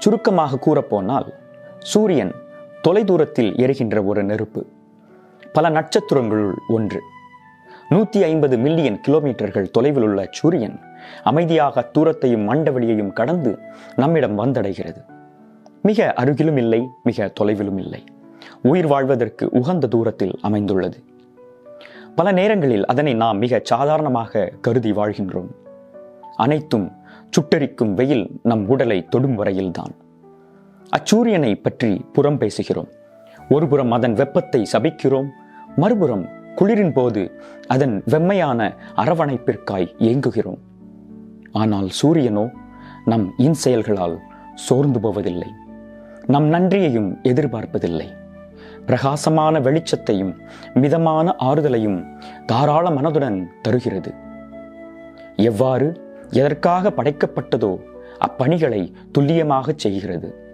சுருக்கமாக கூறப்போனால் சூரியன் தொலைதூரத்தில் எரிகின்ற ஒரு நெருப்பு. பல நட்சத்திரங்களுள் ஒன்று. நூற்றி ஐம்பது மில்லியன் கிலோமீட்டர்கள் தொலைவில் உள்ள சூரியன் அமைதியாக தூரத்தையும் மண்டவெளியையும் கடந்து நம்மிடம் வந்தடைகிறது. மிக அருகிலும் இல்லை மிக தொலைவிலும் இல்லை. உயிர் வாழ்வதற்கு உகந்த தூரத்தில் அமைந்துள்ளது. பல நேரங்களில் அதனை நாம் மிக சாதாரணமாக கருதி வாழ்கின்றோம். அனைத்தும் சுட்டரிக்கும் வெயில் நம் உடலை தொடும் வரையில்தான். அச்சூரியனை பற்றி புறம் பேசுகிறோம். ஒருபுறம் அதன் வெப்பத்தை சபிக்கிறோம் மறுபுறம் குளிரின் போது அதன் வெம்மையான அரவணைப்பிற்காய் ஏங்குகிறோம் ஆனால் சூரியனோ நம் இன்செயல்களால் சோர்ந்து போவதில்லை. நம் நன்றியையும் எதிர்பார்ப்பதில்லை. பிரகாசமான வெளிச்சத்தையும் மிதமான ஆறுதலையும் தாராள மனதுடன் தருகிறது. எவ்வாறு எதற்காக படைக்கப்பட்டதோ அப்பணிகளை துல்லியமாகச் செய்கிறது.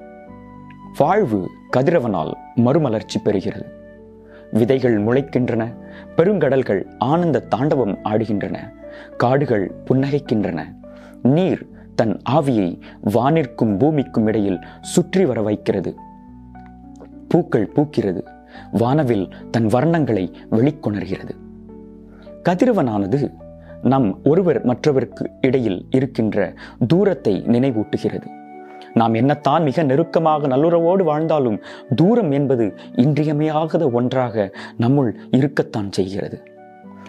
வாழ்வு கதிரவனால் மறுமலர்ச்சி பெறுகிறது. விதைகள் முளைக்கின்றன பெருங்கடல்கள் ஆனந்த தாண்டவம் ஆடுகின்றன காடுகள் புன்னகைக்கின்றன. நீர் தன் ஆவியை வானிற்கும் பூமிக்கும் இடையில் சுற்றி வர வைக்கிறது. பூக்கள் பூக்கிறது வானவில் தன் வர்ணங்களை வெளிக்கொணர்கிறது. கதிரவனானது நம் ஒருவர் மற்றவருக்கு இடையில் இருக்கின்ற தூரத்தை நினைவூட்டுகிறது. நாம் என்னத்தான் மிக நெருக்கமாக நல்லுறவோடு வாழ்ந்தாலும் தூரம் என்பது இன்றியமையாகாத ஒன்றாக நம்முள் இருக்கத்தான் செய்கிறது.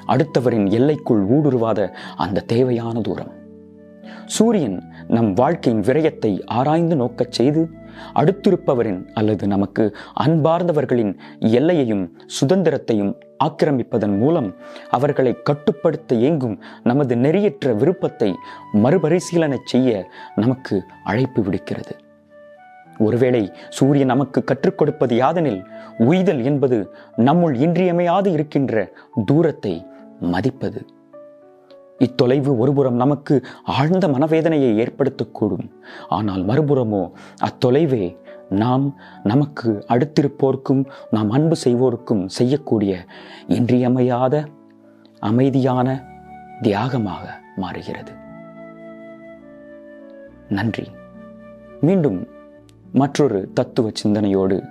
அடுத்தவரின் எல்லைக்குள் ஊடுருவாத அந்த தேவையான தூரம். சூரியன் நம் வாழ்க்கையின் விரயத்தை ஆராய்ந்து நோக்கச் செய்து அடுத்திருப்பவரின் அல்லது நமக்கு அன்பார்ந்தவர்களின் எல்லையையும் சுதந்திரத்தையும் ஆக்கிரமிப்பதன் மூலம் அவர்களை கட்டுப்படுத்த இயங்கும் நமது நெறியற்ற விருப்பத்தை மறுபரிசீலனை செய்ய நமக்கு அழைப்பு விடுக்கிறது. ஒருவேளை சூரியன் நமக்கு கற்றுக் கொடுப்பது யாதெனில் உய்தல் என்பது நம்முள் இன்றியமையாது இருக்கின்ற தூரத்தை மதிப்பது. இத்தொலைவு ஒருபுறம் நமக்கு ஆழ்ந்த மனவேதனையை ஏற்படுத்தக்கூடும். ஆனால் மறுபுறமோ அத்தொலைவே நாம் நமக்கு அடுத்திருப்போருக்கும் நாம் அன்பு செய்வோருக்கும் செய்யக்கூடிய இன்றியமையாத அமைதியான தியாகமாக மாறுகிறது. நன்றி. மீண்டும் மற்றொரு தத்துவ சிந்தனையோடு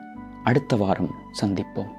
அடுத்த வாரம் சந்திப்போம்.